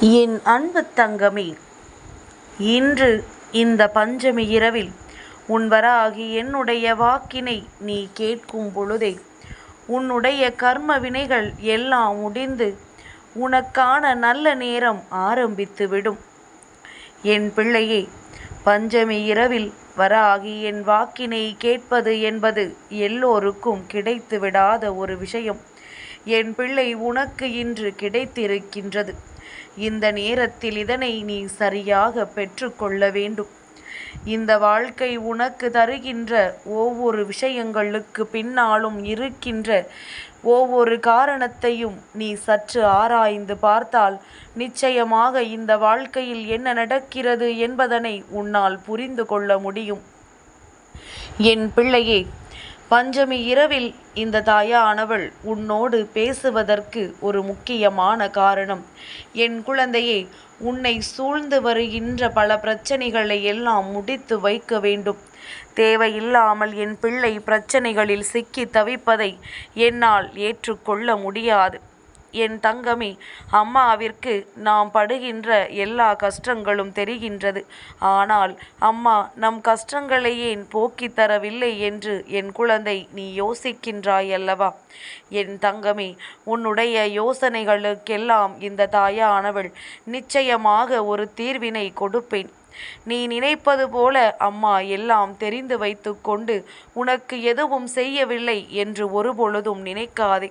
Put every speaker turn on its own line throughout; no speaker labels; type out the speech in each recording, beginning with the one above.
என் அன்பு தங்கமே இன்று இந்த பஞ்சமி இரவில் உன்வராகி என்னுடைய வாக்கினை நீ கேட்கும் பொழுதே உன்னுடைய கர்ம வினைகள் எல்லாம் முடிந்து உனக்கான நல்ல நேரம் ஆரம்பித்துவிடும். என் பிள்ளையே பஞ்சமி இரவில் வராகி என் வாக்கினை கேட்பது என்பது எல்லோருக்கும் கிடைத்து விடாத ஒரு விஷயம். என் பிள்ளை உனக்கு இன்று கிடைத்திருக்கின்றது. இந்த நேரத்தில் இதனை நீ சரியாக பெற்றுக்கொள்ள வேண்டும். இந்த வாழ்க்கை உனக்கு தருகின்ற ஒவ்வொரு விஷயங்களுக்கு பின்னாலும் இருக்கின்ற ஒவ்வொரு காரணத்தையும் நீ சற்று ஆராய்ந்து பார்த்தால் நிச்சயமாக இந்த வாழ்க்கையில் என்ன நடக்கிறது என்பதனை உன்னால் புரிந்து கொள்ள முடியும். என் பிள்ளையே பஞ்சமி இரவில் இந்த தாயானவள் உன்னோடு பேசுவதற்கு ஒரு முக்கியமான காரணம். என் குழந்தையே உன்னை சூழ்ந்து வருகின்ற பல பிரச்சனைகளை எல்லாம் முடித்து வைக்க வேண்டும். தேவையில்லாமல் என் பிள்ளை பிரச்சனைகளில் சிக்கி தவிப்பதை என்னால் ஏற்றுக்கொள்ள முடியாது. என் தங்கமே அம்மாவிற்கு நாம் படுகின்ற எல்லா கஷ்டங்களும் தெரிகின்றது. ஆனால் அம்மா நம் கஷ்டங்களை ஏன் போக்கித் தரவில்லை என்று என் குழந்தை நீ யோசிக்கின்றாய் அல்லவா என் தங்கமே உன்னுடைய யோசனைகளுக்கெல்லாம் இந்த தாயானவள் நிச்சயமாக ஒரு தீர்வினை கொடுப்பேன். நீ நினைப்பது போல அம்மா எல்லாம் தெரிந்து வைத்துக்கொண்டு உனக்கு எதுவும் செய்யவில்லை என்று ஒருபொழுதும் நினைக்காதே.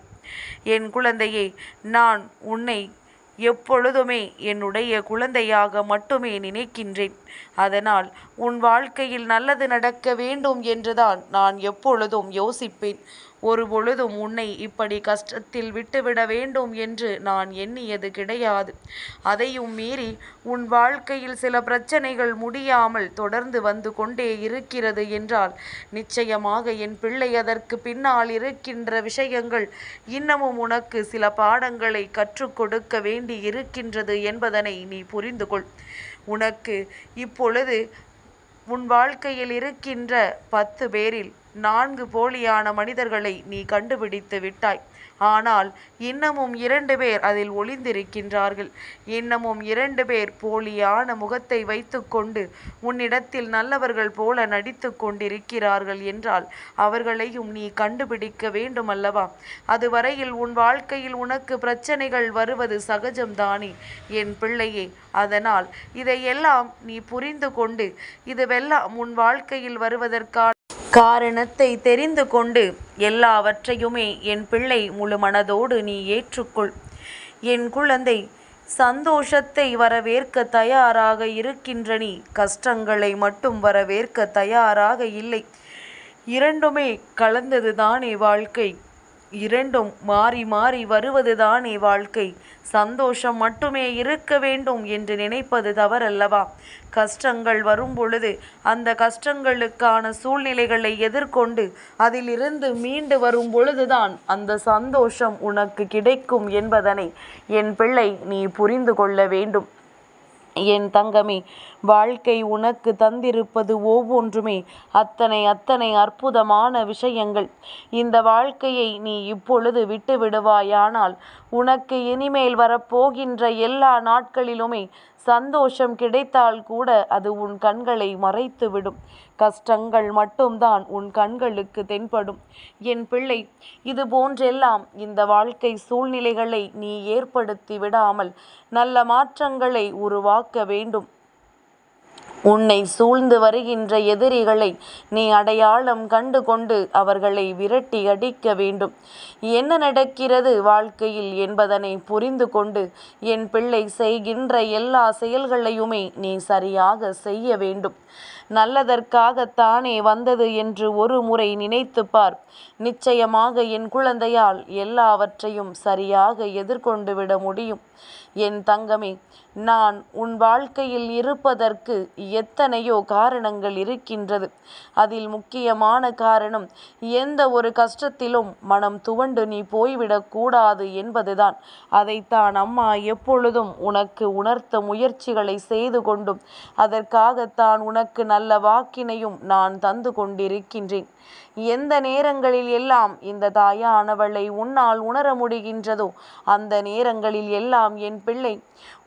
என் குழந்தையே நான் உன்னை எப்பொழுதுமே என்னுடைய குழந்தையாக மட்டுமே நினைக்கின்றேன். அதனால் உன் வாழ்க்கையில் நல்லது நடக்க வேண்டும் என்றுதான் நான் எப்பொழுதும் யோசிப்பேன். ஒரு பொழுதும் உன்னை இப்படி கஷ்டத்தில் விட்டுவிட வேண்டும் என்று நான் எண்ணியது கிடையாது. அதையும் மீறி உன் வாழ்க்கையில் சில பிரச்சனைகள் முடியாமல் தொடர்ந்து வந்து கொண்டே இருக்கிறது என்றால் நிச்சயமாக என் பிள்ளை அதற்கு பின்னால் இருக்கின்ற விஷயங்கள் இன்னமும் உனக்கு சில பாடங்களை கற்றுக் கொடுக்க வேண்டி இருக்கின்றது என்பதனை நீ புரிந்து கொள் உனக்கு. இப்பொழுது உன் வாழ்க்கையில் இருக்கின்ற பத்து பேரில் நான்கு போலியான மனிதர்களை நீ கண்டுபிடித்து விட்டாய். ஆனால் இன்னமும் இரண்டு பேர் அதில் ஒளிந்திருக்கின்றார்கள். இன்னமும் இரண்டு பேர் போலியான முகத்தை வைத்துக்கொண்டு உன்னிடத்தில் நல்லவர்கள் போல நடித்து கொண்டிருக்கிறார்கள் என்றால் அவர்களையும் நீ கண்டுபிடிக்க வேண்டும் அல்லவா அதுவரையில் உன் வாழ்க்கையில் உனக்கு பிரச்சனைகள் வருவது சகஜம்தானே? என் பிள்ளையே அதனால் இதையெல்லாம் நீ புரிந்து கொண்டு இதுவெல்லாம் உன் வாழ்க்கையில் வருவதற்கான காரணத்தை தெரிந்து கொண்டு எல்லாவற்றையுமே என் பிள்ளை முழு மனதோடு நீ ஏற்றுக்கொள். என் குழந்தை சந்தோஷத்தை வரவேற்க தயாராக இருக்கின்ற நீ கஷ்டங்களை மட்டும் வரவேற்க தயாராக இல்லை. இரண்டுமே கலந்தது தானே வாழ்க்கை. இரண்டும் மாறி மாறி வருவதுதானே வாழ்க்கை. சந்தோஷம் மட்டுமே இருக்க வேண்டும் என்று நினைப்பது தவறல்லவா? கஷ்டங்கள் வரும் பொழுது அந்த கஷ்டங்களுக்கான சூழ்நிலைகளை எதிர்கொண்டு அதிலிருந்து மீண்டு வரும் பொழுதுதான் அந்த சந்தோஷம் உனக்கு கிடைக்கும் என்பதனை என் பிள்ளை நீ புரிந்து கொள்ள வேண்டும். என் தங்கமே வாழ்க்கை உனக்கு தந்திருப்பது ஒவ்வொன்றுமே. அத்தனை அத்தனை அற்புதமான விஷயங்கள். இந்த வாழ்க்கையை நீ இப்பொழுது விட்டு விடுவாயானால் உனக்கு இனிமேல் வரப்போகின்ற எல்லா நாட்களிலுமே சந்தோஷம் கிடைத்தால் கூட அது உன் கண்களை மறைத்துவிடும். கஷ்டங்கள் மட்டும்தான் உன் கண்களுக்கு தென்படும். என் பிள்ளை இது போன்றெல்லாம் இந்த வாழ்க்கை சூழ்நிலைகளை நீ ஏற்படுத்தி விடாமல் நல்ல மாற்றங்களை உருவாக்க வேண்டும். உன்னை சூழ்ந்து வருகின்ற எதிரிகளை நீ அடையாளம் கண்டு கொண்டு அவர்களை விரட்டி அடிக்க வேண்டும். என்ன நடக்கிறது வாழ்க்கையில் என்பதனை புரிந்து கொண்டு என் பிள்ளை செய்கின்ற எல்லா செயல்களையுமே நீ சரியாக செய்ய வேண்டும். நல்லதற்காகத்தானே வந்தது என்று ஒரு முறை நினைத்து பார். நிச்சயமாக என் குழந்தையால் எல்லாவற்றையும் சரியாக எதிர்கொண்டு விட முடியும். என் தங்கமே நான் உன் வாழ்க்கையில் இருப்பதற்கு எத்தனையோ காரணங்கள் இருக்கின்றது. அதில் முக்கியமான காரணம் எந்த ஒரு கஷ்டத்திலும் மனம் துவண்டு நீ போய்விடக்கூடாது என்பதுதான். அதைத்தான் அம்மா எப்பொழுதும் உனக்கு உணர்த்த முயற்சிகளை செய்து கொண்டும் அதற்காகத்தான் உனக்கு நல்ல வாக்கினையும் நான் தந்து கொண்டிருக்கின்றேன். எந்த நேரங்களில் எல்லாம் இந்த தாயானவளை உன்னால் உணர முடிகின்றதோ அந்த நேரங்களில் எல்லாம் என் பிள்ளை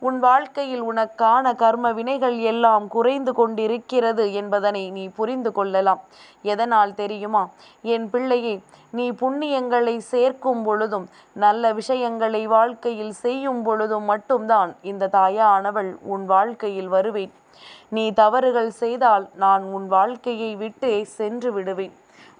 உன் வாழ்க்கையில் உனக்கான கர்ம வினைகள் எல்லாம் குறைந்து கொண்டிருக்கிறது என்பதனை நீ புரிந்து கொள்ளலாம். எதனால் தெரியுமா? என் பிள்ளையே நீ புண்ணியங்களை சேர்க்கும் பொழுதும் நல்ல விஷயங்களை வாழ்க்கையில் செய்யும் பொழுதும் மட்டும்தான் இந்த தாயானவள் உன் வாழ்க்கையில் வருவேன். நீ தவறுகள் செய்தால் நான் உன் வாழ்க்கையை விட்டே சென்று விடுவேன்.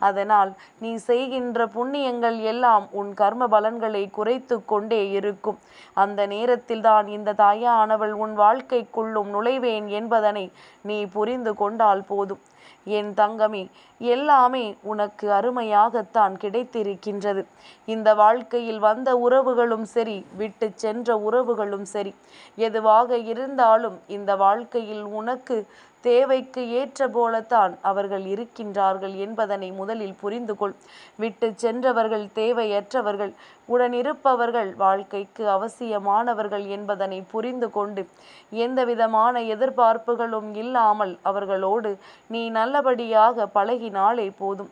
அதனால் நீ செய்கின்ற புண்ணியங்கள் எல்லாம் உன் கர்ம பலன்களை குறைத்து கொண்டே இருக்கும். அந்த நேரத்தில் தான் இந்த தாயானவள் உன் வாழ்க்கைக்குள்ளும் நுழைவேன் என்பதனை நீ புரிந்து கொண்டால் போதும். என் தங்கமே எல்லாமே உனக்கு அருமையாகத்தான் கிடைத்திருக்கின்றது. இந்த வாழ்க்கையில் வந்த உறவுகளும் சரி விட்டு சென்ற உறவுகளும் சரி எதுவாக இருந்தாலும் இந்த வாழ்க்கையில் உனக்கு தேவைக்கு ஏற்ற போலத்தான் அவர்கள் இருக்கின்றார்கள் என்பதனை முதலில் புரிந்து கொள். விட்டு சென்றவர்கள் தேவையற்றவர்கள் உடனிருப்பவர்கள் வாழ்க்கைக்கு அவசியமானவர்கள் என்பதனை புரிந்து கொண்டு எந்தவிதமான எதிர்பார்ப்புகளும் இல்லாமல் அவர்களோடு நீ நல்லபடியாக பழகினாலே போதும்.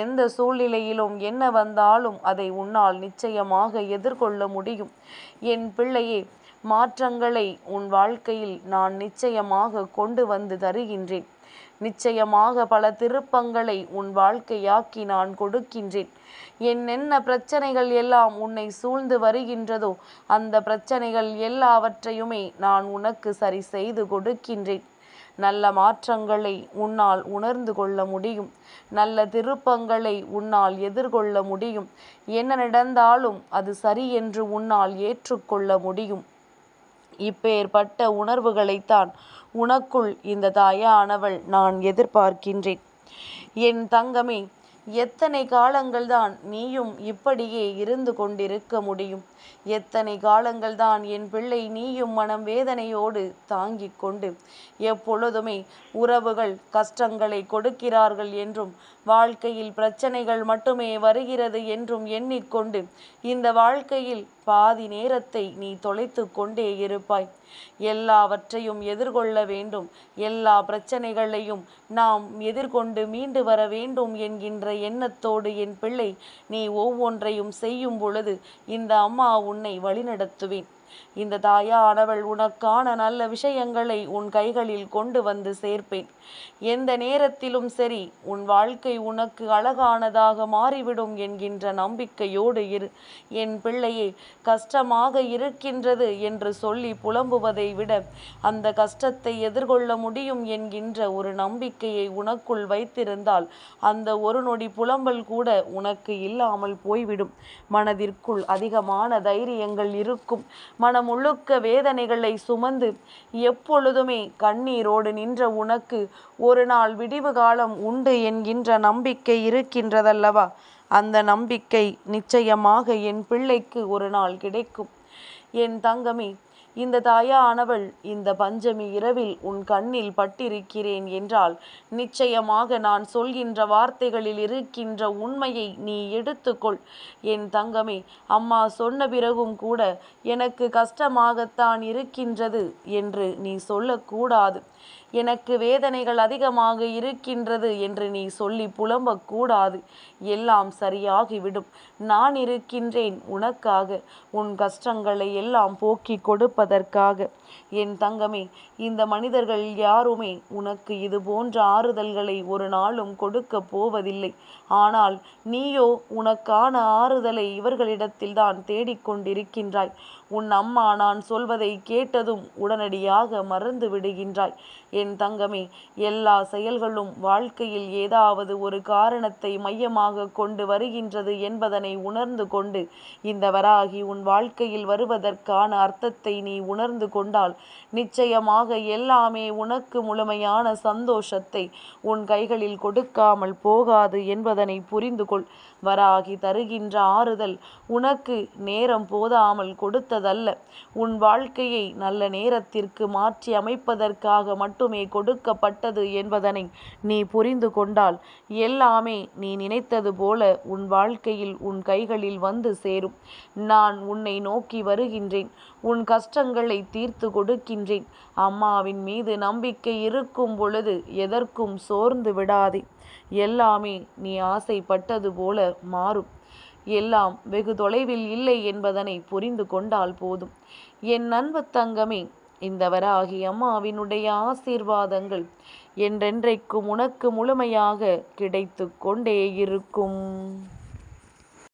எந்த சூழ்நிலையிலும் என்ன வந்தாலும் அதை உன்னால் நிச்சயமாக எதிர்கொள்ள முடியும். என் பிள்ளையே மாற்றங்களை உன் வாழ்க்கையில் நான் நிச்சயமாக கொண்டு வந்து தருகின்றேன். நிச்சயமாக பல திருப்பங்களை உன் வாழ்க்கையாக்கி நான் கொடுக்கின்றேன். என்னென்ன பிரச்சனைகள் எல்லாம் உன்னை சூழ்ந்து வருகின்றதோ அந்த பிரச்சனைகள் எல்லாவற்றையுமே நான் உனக்கு சரி செய்து கொடுக்கின்றேன். நல்ல மாற்றங்களை உன்னால் உணர்ந்து கொள்ள முடியும். நல்ல திருப்பங்களை உன்னால் எதிர்கொள்ள முடியும். என்ன நடந்தாலும் அது சரி என்று உன்னால் ஏற்றுக்கொள்ள முடியும். இப்பேற்பட்ட உணர்வுகளைத்தான் உனக்குள் இந்த தாயானவள் நான் எதிர்பார்க்கின்றேன். என் தங்கமே எத்தனை காலங்கள்தான் நீயும் இப்படியே இருந்து கொண்டிருக்க முடியும்? எத்தனை காலங்கள்தான் என் பிள்ளை நீயும் மனம் வேதனையோடு தாங்கிக் கொண்டு எப்பொழுதுமே உறவுகள் கஷ்டங்களை கொடுக்கிறார்கள் என்றும் வாழ்க்கையில் பிரச்சனைகள் மட்டுமே வருகிறது என்றும் எண்ணிக்கொண்டு இந்த வாழ்க்கையில் பாதி நேரத்தை நீ தொலைத்து கொண்டே இருப்பாய். எல்லாவற்றையும் எதிர்கொள்ள வேண்டும். எல்லா பிரச்சனைகளையும் நாம் எதிர்கொண்டு மீண்டு வர வேண்டும் என்கின்ற எண்ணத்தோடு என் பிள்ளை நீ ஒவ்வொன்றையும் செய்யும் பொழுது இந்த அம்மா உன்னை வழிநடத்துவேன். இந்த தாயானவள் உனக்கான நல்ல விஷயங்களை உன் கைகளில் கொண்டு வந்து சேர்ப்பேன். எந்த நேரத்திலும் சரி உன் வாழ்க்கை உனக்கு அழகானதாக மாறிவிடும் என்கின்ற நம்பிக்கையோடு இரு. என் பிள்ளையே கஷ்டமாக இருக்கின்றது என்று சொல்லி புலம்புவதை விட அந்த கஷ்டத்தை எதிர்கொள்ள முடியும் என்கின்ற ஒரு நம்பிக்கையை உனக்குள் வைத்திருந்தால் அந்த ஒரு நொடி புலம்பல் கூட உனக்கு இல்லாமல் போய்விடும். மனதிற்குள் அதிகமான தைரியங்கள் இருக்கும். மனமுழுக்க வேதனைகளை சுமந்து எப்பொழுதுமே கண்ணீரோடு நின்ற உனக்கு ஒரு நாள் விடிவு காலம் உண்டு என்கின்ற நம்பிக்கை இருக்கின்றதல்லவா? அந்த நம்பிக்கை நிச்சயமாக என் பிள்ளைக்கு ஒரு நாள் கிடைக்கும். என் தங்கமே இந்த தாயானவள் இந்த பஞ்சமி இரவில் உன் கண்ணில் பட்டிருக்கிறேன் என்றால் நிச்சயமாக நான் சொல்கின்ற வார்த்தைகளில் இருக்கின்ற உண்மையை நீ எடுத்துக்கொள். என் தங்கமே அம்மா சொன்ன பிறகும் கூட எனக்கு கஷ்டமாகத்தான் இருக்கின்றது என்று நீ சொல்லக்கூடாது. எனக்கு வேதனைகள் அதிகமாக இருக்கின்றது என்று நீ சொல்லி புலம்பக்கூடாது. எல்லாம் சரியாகிவிடும். நான் இருக்கின்றேன் உனக்காக. உன் கஷ்டங்களை எல்லாம் போக்கி கொடுப்பதற்காக. என் தங்கமே இந்த மனிதர்கள் யாருமே உனக்கு இது போன்ற ஆறுதல்களை ஒரு நாளும் கொடுக்க போவதில்லை. ஆனால் நீயோ உனக்கான ஆறுதலை இவர்களிடத்தில் தான் தேடிக்கொண்டிருக்கின்றாய் உன் அம்மா நான் சொல்வதை கேட்டதும் உடனடியாக மறந்து விடுகின்றாய் என் தங்கமே எல்லா செயல்களும் வாழ்க்கையில் ஏதாவது ஒரு காரணத்தை மையமாக கொண்டு வருகின்றது என்பதனை உணர்ந்து கொண்டு இந்த வராகி உன் வாழ்க்கையில் வருவதற்கான அர்த்தத்தை நீ உணர்ந்து கொண்டால் நிச்சயமாக எல்லாமே உனக்கு முழுமையான சந்தோஷத்தை உன் கைகளில் கொடுக்காமல் போகாது என்பதனை புரிந்து கொள் வராகி தருகின்ற ஆறுதல் உனக்கு நேரம் போதாமல் கொடுத்ததல்ல. உன் வாழ்க்கையை நல்ல நேரத்திற்கு மாற்றி அமைப்பதற்காக மட்டுமே கொடுக்கப்பட்டது என்பதனை நீ புரிந்து கொண்டால் எல்லாமே நீ நினைத்தது போல உன் வாழ்க்கையில் உன் கைகளில் வந்து சேரும். நான் உன்னை நோக்கி வருகின்றேன். உன் கஷ்டங்களை தீர்த்து கொடுக்கின்றேன். அம்மாவின் மீது நம்பிக்கை இருக்கும் பொழுது எதற்கும் சோர்ந்து விடாதே. எல்லாமே நீ ஆசைப்பட்டது போல மாறும். எல்லாம் வெகு தொலைவில் இல்லை என்பதனை புரிந்து கொண்டால் போதும். என் அன்பு தங்கமே இந்த வராகி அம்மாவினுடைய ஆசீர்வாதங்கள் என்றென்றைக்கும் உனக்கு முழுமையாக கிடைத்து கொண்டே இருக்கும்.